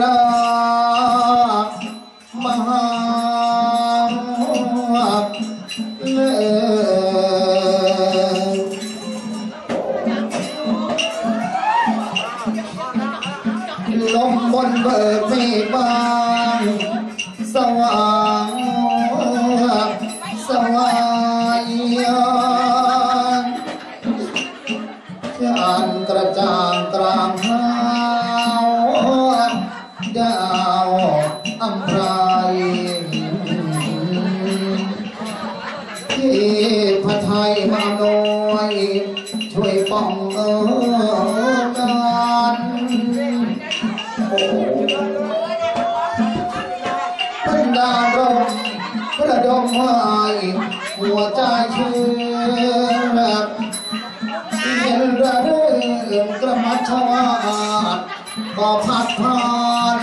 ร ช่วยป้องเออกันโอ้พันดาลมกระดมให้หัวใจเชื่อเย็นระเรื่อกระมัดชวาดก็พัดผ่าน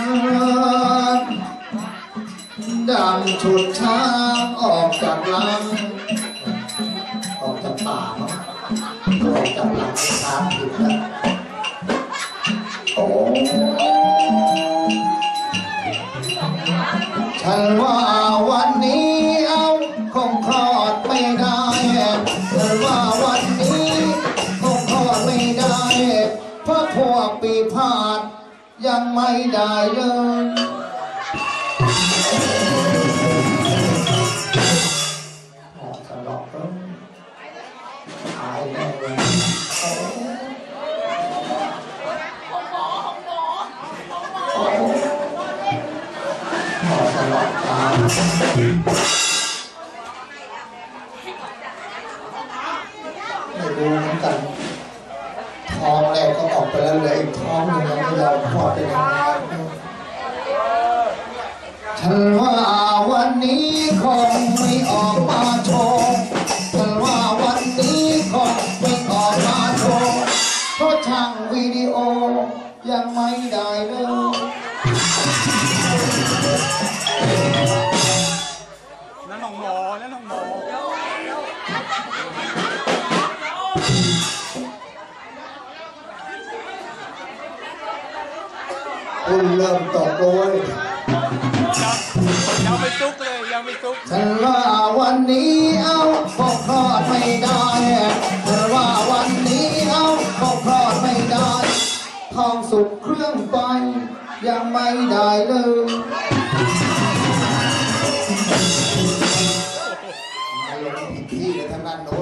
ดังฉุดช้างออกจากลังออกจากป่าเนาะ ออกจากหลังช้างผิดแล้วโอ้ฉันว่าวันนี้เอาคงคลอดไม่ได้ฉันว่าวันนี้คงคลอดไม่ได้เพราะพวกปีพาดยังไม่ได้เลย ออ ไม่ได้เลยนั่นของหมอนั่นของหมอคุณเริ่มตกเลยยังไม่ซุกเลยยังไม่ซุก ฉันว่าวันนี้เอาพอคลอดไม่ได้ ทองสุกเครื่องไฟยังไม่ได้เลยมาลงผิดที่เลยทางด้านโน้น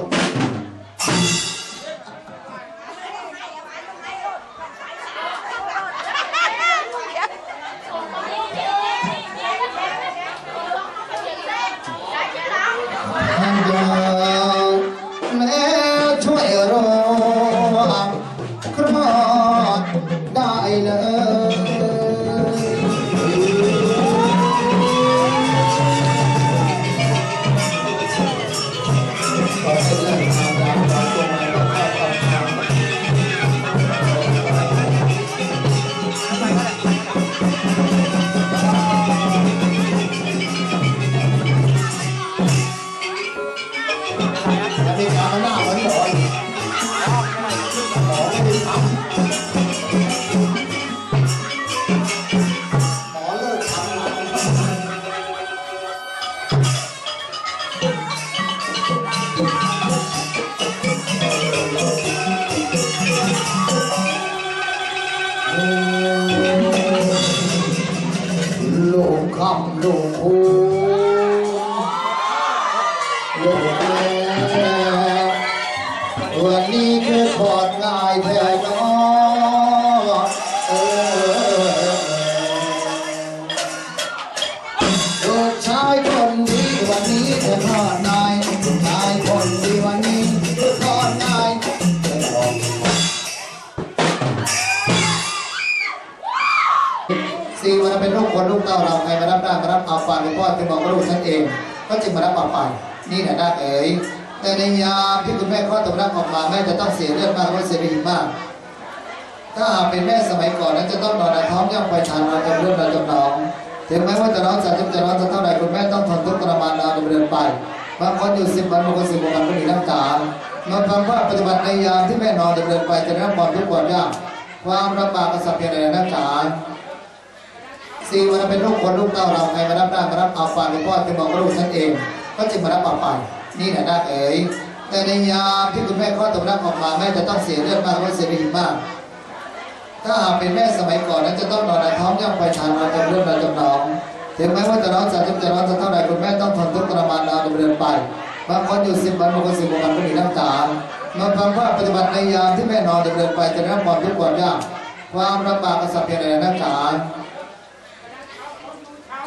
ลูกคำลูกคูลูก สี่วันเป็นลูกคนลูกเต้าเราใครมารับได้มารับเอาไปหลวงพ่อจะบอกว่าลูกฉันเอง ก็จึงมารับเอาไปนี่แหละนาเอ๋ยแต่ในยามที่คุณแม่คลอดตกร่างออกมาแม่จะต้องเสียเลือดมากและเสียไปอีกมากถ้าหากเป็นแม่สมัยก่อนนั้นจะต้องนอนในท้องย่อมไปทานเราจะเลือดเราจะหนองถึงแม้ว่าจะร้อนสัตว์จะร้อนสักเท่าไหร่คุณแม่ต้องทนทุกข์ทรมานนานดำเนินไปบางคนอยู่สิบวันบางคนสิบวันก็มีน้ำตามาฟังว่าปัจจุบันในยามที่แม่นอนดำเนินไปจะได้รับความทุกข์ความยากความลำบากกระสับกระส่ายน้ำตา สี่มันเป็นลูกคนลูกเต้าเราใครมารับได้มารับเอาไปหรือว่าจะบอกลูกฉันเอง ก็จึงมารับเอาไปนี่แหละนาเอ๋ยแต่ในยามที่คุณแม่คลอดตัวนักออกมาแม่จะต้องเสียเลือดมากเพราะเสียไปอีกมากถ้าหากเป็นแม่สมัยก่อนนั้นจะต้องนอนในท้องย่างไปชานนอนจำเรื่องนอนจำนองถึงแม้ว่าจะร้อนจะทุกจะร้อนจะเท่าไหร่คุณแม่ต้องทนทุกข์ทรมานนอนดำเรือนไปบางคนอยู่สิบวันบางคนสิบวันก็มีน้ำตามาฟังว่าปฏิบัติในยามที่แม่นอนจำเรือนไปจะรับความทุกข์ความยากความลำบากกระสับกระส่ายน้กกา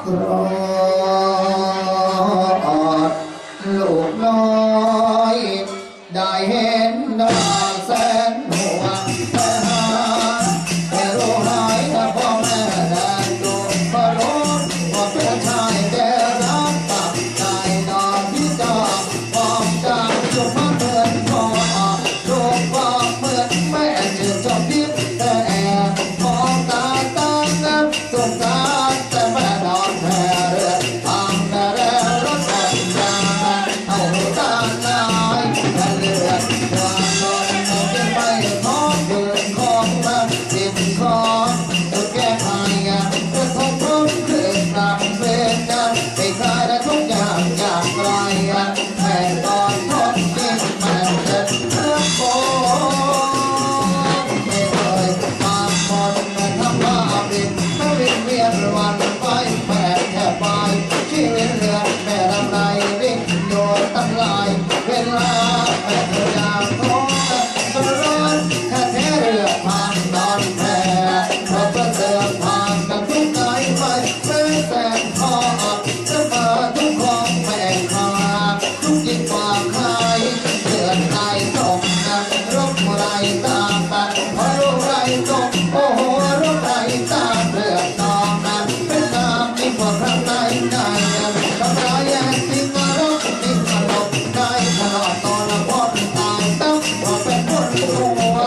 รอดลูกน้อย ได้เห็นได้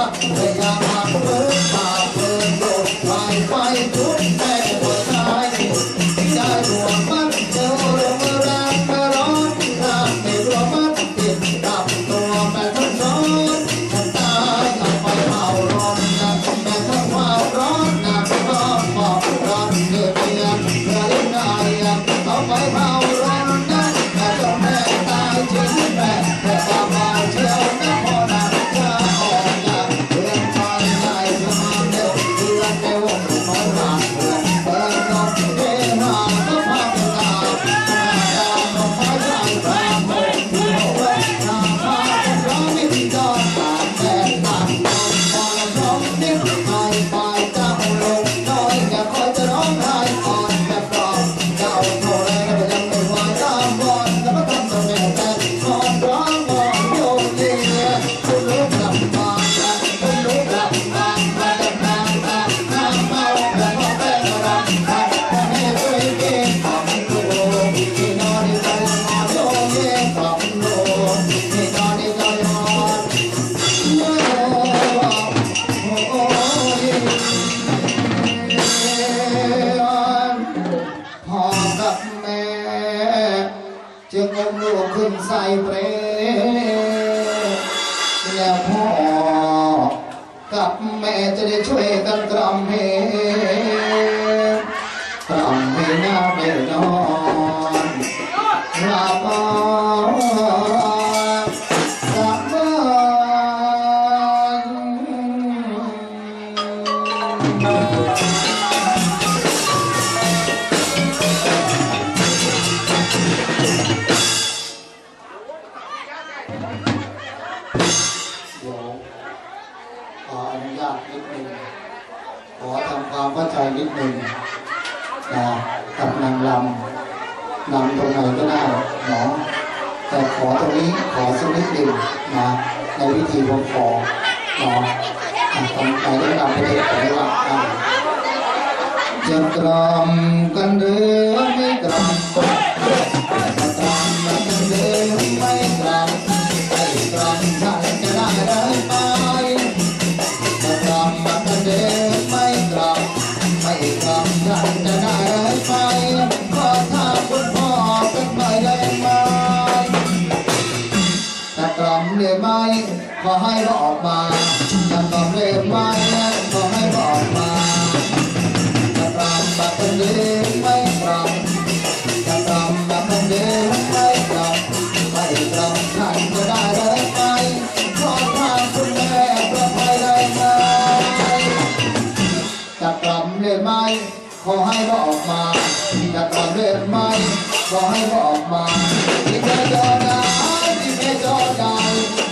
Hallelujah. จึงอุ้มลูกขึ้นใส่เปรแล้วพ่อกับแม่จะได้ช่วยกันกล่อมให้กล่อมให้หน้าไปนอนหลับอ่อน ไปนิดนึงนะกับนางลำลำตรงไหนก็ได้เนาะแต่ขอตรงนี้ขอสักนิดหนึ่งนะในวิธีผมขอเนาะตรงไหนก็ลำไปเถอะแต่ไม่ว่าจะกรำกันเด้อไม่กรำจะกรำกันเด้อไม่ ให้เราออกมาจะตอบเล่นไว้ขอให้เราออกมาจะรำแบบคนเดียวไม่ตรำจะรำแบบคนเดียวไม่ตรำไม่ตรำท่านก็ได้เลยไหมขอทางคุณแม่ก็ไปเลยไหมจะรำเล่นไหมขอให้เราออกมาจะรำเล่นไหมขอให้บอกมาที่เมจอดาที่เมจอดา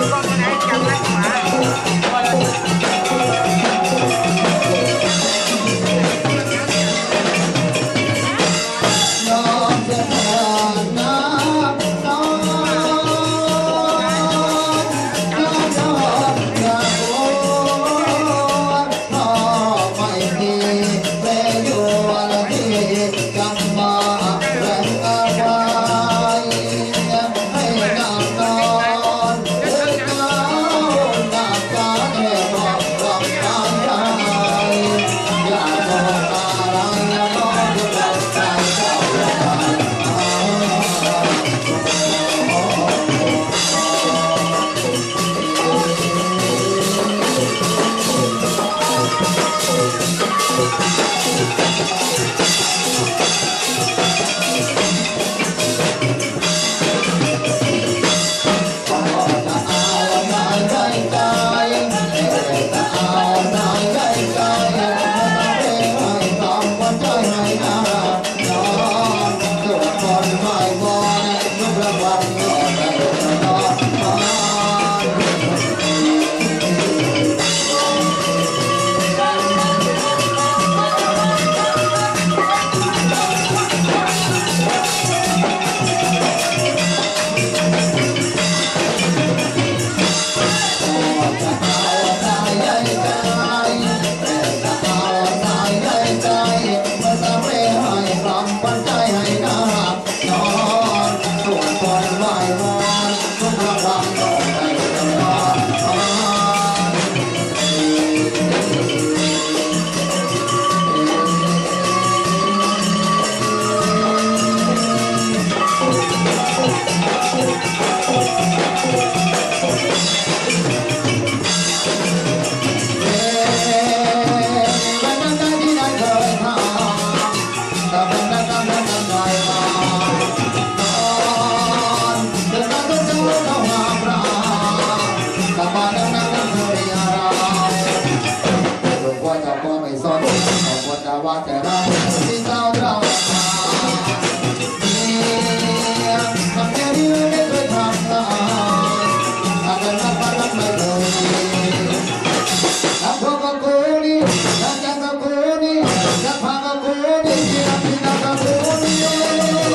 ดูกล้